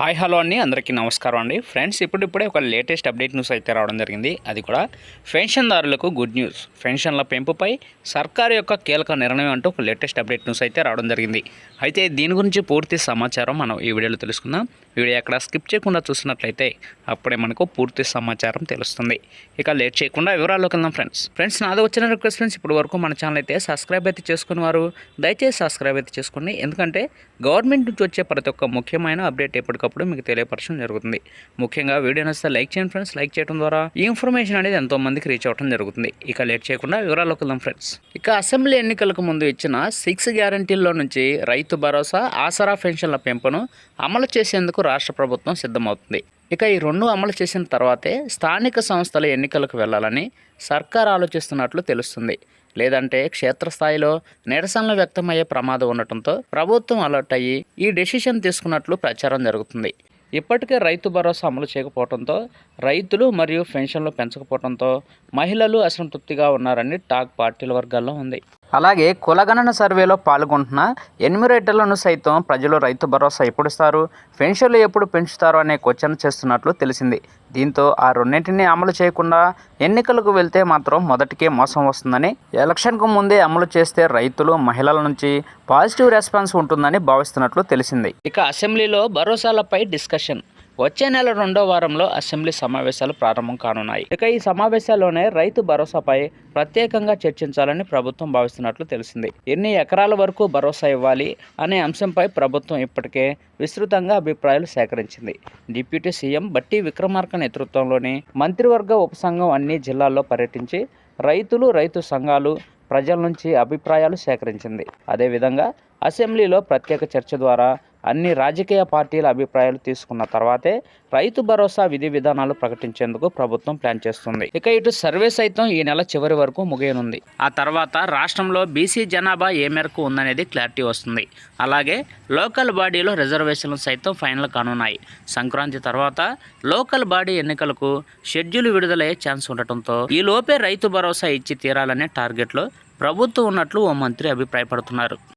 Hi hello అండి. అందరికీ నమస్కారం అండి. ఫ్రెండ్స్ ఇప్పుడిప్పుడే ఒక లేటెస్ట్ అప్డేట్ న్యూస్ అయితే రావడం జరిగింది. అది కూడా పెన్షన్దారులకు గుడ్ న్యూస్. పెన్షన్ల పెంపుపై సర్కారు యొక్క కీలక నిర్ణయం అంటూ ఒక లేటెస్ట్ అప్డేట్ న్యూస్ అయితే రావడం జరిగింది. అయితే దీని గురించి పూర్తి సమాచారం మనం ఈ వీడియోలో తెలుసుకుందాం. వీడియో ఎక్కడ స్కిప్ చేయకుండా చూసినట్లయితే అప్పుడే మనకు పూర్తి సమాచారం తెలుస్తుంది. ఇక లేట్ చేయకుండా వివరాల్లోకి వెళ్దాం ఫ్రెండ్స్. ఫ్రెండ్స్ నాది వచ్చిన రిక్వెస్ట్ ఫ్రెండ్స్ ఇప్పటి వరకు మన ఛానల్ అయితే సబ్స్క్రైబ్ అయితే చేసుకుని వారు దయచేసి సబ్స్క్రైబ్ అయితే చేసుకోండి. ఎందుకంటే గవర్నమెంట్ నుంచి వచ్చే ప్రతి ఒక్క ముఖ్యమైన అప్డేట్ ఎప్పటికప్పుడు మీకు తెలియపరచడం జరుగుతుంది. ముఖ్యంగా వీడియో నచ్చితే లైక్ చేయండి ఫ్రెండ్స్. లైక్ చేయడం ద్వారా ఈ ఇన్ఫర్మేషన్ అనేది ఎంతో మందికి రీచ్ అవ్వడం జరుగుతుంది. ఇక లేట్ చేయకుండా వివరాల్లోకి వెళ్దాం ఫ్రెండ్స్. ఇక అసెంబ్లీ ఎన్నికలకు ముందు ఇచ్చిన సిక్స్ గ్యారంటీల్లో నుంచి రైతు భరోసా ఆసరా పెన్షన్ల పెంపును అమలు చేసేందుకు రాష్ట్ర ప్రభుత్వం సిద్ధమవుతుంది. ఇక ఈ రెండు అమలు చేసిన తర్వాతే స్థానిక సంస్థల ఎన్నికలకు వెళ్ళాలని సర్కార్ ఆలోచిస్తున్నట్లు తెలుస్తుంది. లేదంటే క్షేత్రస్థాయిలో నిరసనలు వ్యక్తమయ్యే ప్రమాదం ఉండటంతో ప్రభుత్వం అలర్ట్ అయ్యి ఈ డెసిషన్ తీసుకున్నట్లు ప్రచారం జరుగుతుంది. ఇప్పటికే రైతు భరోసా అమలు చేయకపోవడంతో రైతులు మరియు పెన్షన్లు పెంచకపోవడంతో మహిళలు అసంతృప్తిగా ఉన్నారని టాక్ పార్టీల వర్గాల్లో ఉంది. అలాగే కులగణన సర్వేలో పాల్గొంటున్న ఎన్యూమరేటర్లను సైతం ప్రజలు రైతు భరోసా ఎప్పుడు ఇస్తారు పెన్షన్లు ఎప్పుడు పెంచుతారు అనే క్వశ్చన్ చేస్తున్నట్లు తెలిసింది. దీంతో ఆ రెండింటిని అమలు చేయకుండా ఎన్నికలకు వెళ్తే మాత్రం మొదటికే మోసం వస్తుందని ఎలక్షన్కు ముందే అమలు చేస్తే రైతులు మహిళల నుంచి పాజిటివ్ రెస్పాన్స్ ఉంటుందని భావిస్తున్నట్లు తెలిసింది. ఇక అసెంబ్లీలో భరోసాలపై డిస్కషన్. వచ్చే నెల రెండో వారంలో అసెంబ్లీ సమావేశాలు ప్రారంభం కానున్నాయి. ఇక ఈ సమావేశాల్లోనే రైతు భరోసాపై ప్రత్యేకంగా చర్చించాలని ప్రభుత్వం భావిస్తున్నట్లు తెలిసింది. ఎన్ని ఎకరాల వరకు భరోసా ఇవ్వాలి అనే అంశంపై ప్రభుత్వం ఇప్పటికే విస్తృతంగా అభిప్రాయాలు సేకరించింది. డిప్యూటీ సీఎం బట్టి విక్రమార్క నేతృత్వంలోని మంత్రివర్గ ఉపసంఘం అన్ని జిల్లాల్లో పర్యటించి రైతులు రైతు సంఘాలు ప్రజల నుంచి అభిప్రాయాలు సేకరించింది. అదేవిధంగా అసెంబ్లీలో ప్రత్యేక చర్చ ద్వారా అన్ని రాజకీయ పార్టీల అభిప్రాయాలు తీసుకున్న తర్వాతే రైతు భరోసా విధి విధానాలు ప్రకటించేందుకు ప్రభుత్వం ప్లాన్ చేస్తుంది. ఇక ఇటు సర్వే సైతం ఈ నెల చివరి వరకు ముగియనుంది. ఆ తర్వాత రాష్ట్రంలో బీసీ జనాభా ఏ మేరకు ఉందనేది క్లారిటీ వస్తుంది. అలాగే లోకల్ బాడీలో రిజర్వేషన్లు సైతం ఫైనల్ కానున్నాయి. సంక్రాంతి తర్వాత లోకల్ బాడీ ఎన్నికలకు షెడ్యూల్ విడుదలయ్యే ఛాన్స్ ఉండటంతో ఈ లోపే రైతు భరోసా ఇచ్చి తీరాలనే టార్గెట్లో ప్రభుత్వం ఉన్నట్లు ఓ మంత్రి అభిప్రాయపడుతున్నారు.